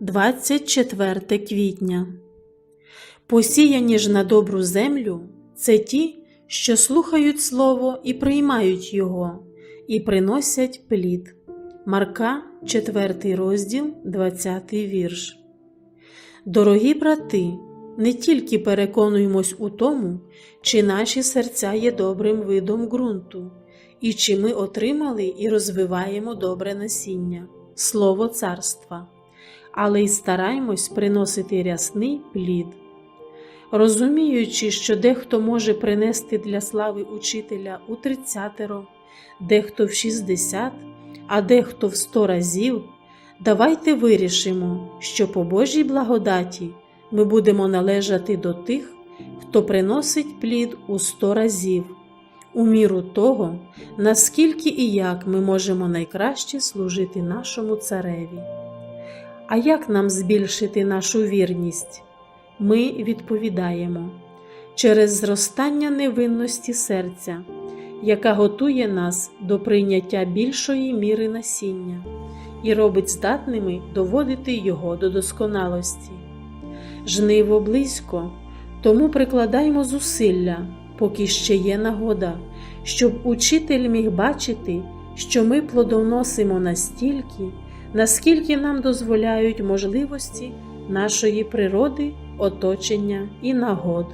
24 квітня. Посіяні ж на добру землю це ті, що слухають Слово і приймають його, і приносять плід. Марка, 4 розділ, 20 вірш. Дорогі брати, не тільки переконуємось у тому, чи наші серця є добрим видом ґрунту, і чи ми отримали і розвиваємо добре насіння, слово царства, але й стараємось приносити рясний плід. Розуміючи, що дехто може принести для слави учителя у тридцятеро, дехто в 60, а дехто в 100 разів, давайте вирішимо, що по Божій благодаті ми будемо належати до тих, хто приносить плід у 100 разів, у міру того, наскільки і як ми можемо найкраще служити нашому цареві. А як нам збільшити нашу вірність? Ми відповідаємо через зростання невинності серця, яка готує нас до прийняття більшої міри насіння і робить здатними доводити його до досконалості. Жниво близько, тому прикладаймо зусилля, поки ще є нагода, щоб учитель міг бачити, що ми плодоносимо настільки, наскільки нам дозволяють можливості нашої природи, оточення і нагод.